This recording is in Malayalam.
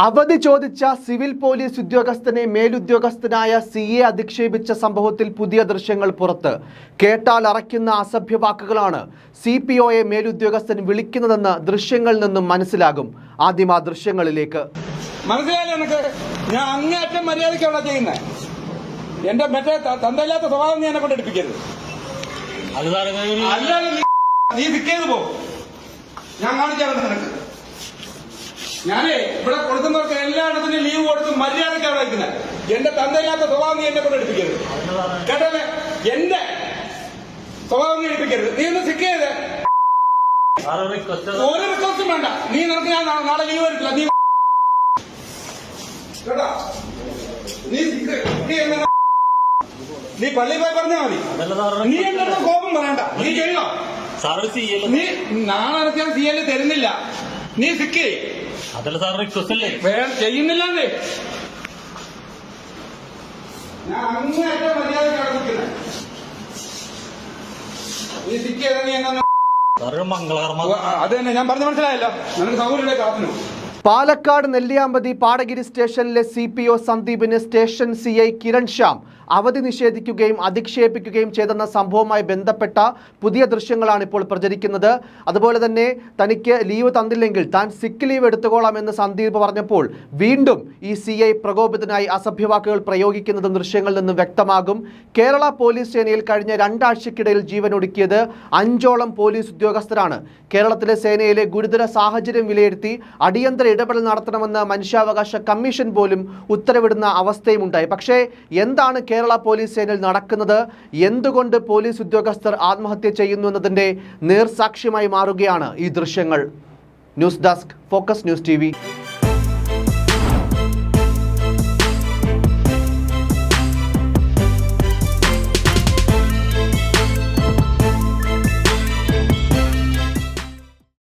അവധി ചോദിച്ച സിവിൽ പോലീസ് ഉദ്യോഗസ്ഥനെ മേലുദ്യോഗസ്ഥനായ സി എ അധിക്ഷേപിച്ച സംഭവത്തിൽ പുതിയ ദൃശ്യങ്ങൾ പുറത്ത്. കേട്ടാൽ അറയ്ക്കുന്ന അസഭ്യവാക്കുകളാണ് സി പി ഒയെ മേലുദ്യോഗസ്ഥൻ വിളിക്കുന്നതെന്ന് ദൃശ്യങ്ങളിൽ നിന്നും മനസ്സിലാകും. ആദ്യം ആ ദൃശ്യങ്ങളിലേക്ക്. മനസ്സിലായില്ല നിനക്ക്? ഞാൻ അങ്ങേയറ്റം മര്യാദയ്ക്കാണ് ചെയ്യുന്നത് എന്റെ മറ്റേ ത- തന്തയില്ലാത്ത സ്വഭാവം നീ എന്നെ കൊണ്ട് എടുപ്പിക്കരുത്. വിൽക്കേത് പോ. ഞാൻ നിനക്ക്. ഞാനേ ഇവിടെ കൊടുക്കുന്നവർക്ക് എല്ലായിടത്തും ലീവ് കൊടുത്ത് മര്യാദയ്ക്കാണ് വയ്ക്കുന്നത് എന്റെ തന്തയില്ലാത്ത സ്വഭാവം നീ എന്നെ കൊണ്ട് എടുപ്പിക്കരുത്. കേട്ടല്ലേ എന്റെ സ്വഭാവം നീ എടുപ്പിക്കരുത്. നീ ഒന്ന് സിക്ക് ചെയ്ത്. ഒരു റിക്വസ്റ്റും വേണ്ട. നീ നിനക്ക് ഞാൻ നാളെ ലീവ് എടുക്കില്ല നീ കേട്ടാ? നീ നീ പള്ളി പോയി പറഞ്ഞാ മതി. നീ എന്റെ കോപം പറയണ്ട. നീ ചെയ്യണോ സാറ് സി നീ നാളെ സി എൽ തരുന്നില്ല. നീ സിക്ക് അതല്ല സാർ റിക്വസ്റ്റ് അല്ലേ? വേറെ ചെയ്യുന്നില്ലെന്നേ. ഞാൻ അങ്ങേയറ്റം മര്യാദ കിടക്കുന്നത് നീ സിക്ക് ചെയ്താൽ നീ എന്നാ സാറ് മംഗളകർമ്മ. അത് തന്നെ. ഞാൻ പറഞ്ഞ മനസ്സിലായല്ലോ. നിനക്ക് സൗകര്യം കാത്തിനു. പാലക്കാട് നെല്ലിയാമ്പതി പാടഗിരി സ്റ്റേഷനിലെ C P O സന്ദീപിന് station C I Kiran Shyam അവധി നിഷേധിക്കുകയും അധിക്ഷേപിക്കുകയും ചെയ്തെന്ന സംഭവവുമായി ബന്ധപ്പെട്ട പുതിയ ദൃശ്യങ്ങളാണ് ഇപ്പോൾ പ്രചരിക്കുന്നത്. അതുപോലെ തന്നെ തനിക്ക് ലീവ് തന്നില്ലെങ്കിൽ താൻ സിക്ക് ലീവ് എടുത്തുകൊള്ളാമെന്ന് സന്ദീപ് പറഞ്ഞപ്പോൾ വീണ്ടും ഈ സി ഐ പ്രകോപിതനായി അസഭ്യവാക്കുകൾ പ്രയോഗിക്കുന്നതും ദൃശ്യങ്ങളിൽ നിന്നും വ്യക്തമാകും. കേരള പോലീസ് സേനയിൽ കഴിഞ്ഞ രണ്ടാഴ്ചക്കിടയിൽ ജീവനൊടുക്കിയത് അഞ്ചോളം പോലീസ് ഉദ്യോഗസ്ഥരാണ്. കേരളത്തിലെ സേനയിലെ ഗുരുതര സാഹചര്യം വിലയിരുത്തി അടിയന്തര ഇടപെടൽ നടത്തണമെന്ന് മനുഷ്യാവകാശ കമ്മീഷൻ പോലും ഉത്തരവിടുന്ന അവസ്ഥയും ഉണ്ടായി. പക്ഷേ എന്താണ് കേരള പോലീസ് സേനയിൽ നടക്കുന്നത്? എന്തുകൊണ്ട് പോലീസ് ഉദ്യോഗസ്ഥർ ആത്മഹത്യ ചെയ്യുന്നു എന്നതിന്റെ നേർസാക്ഷ്യമായി മാറുകയാണ് ഈ ദൃശ്യങ്ങൾ. News desk focus news T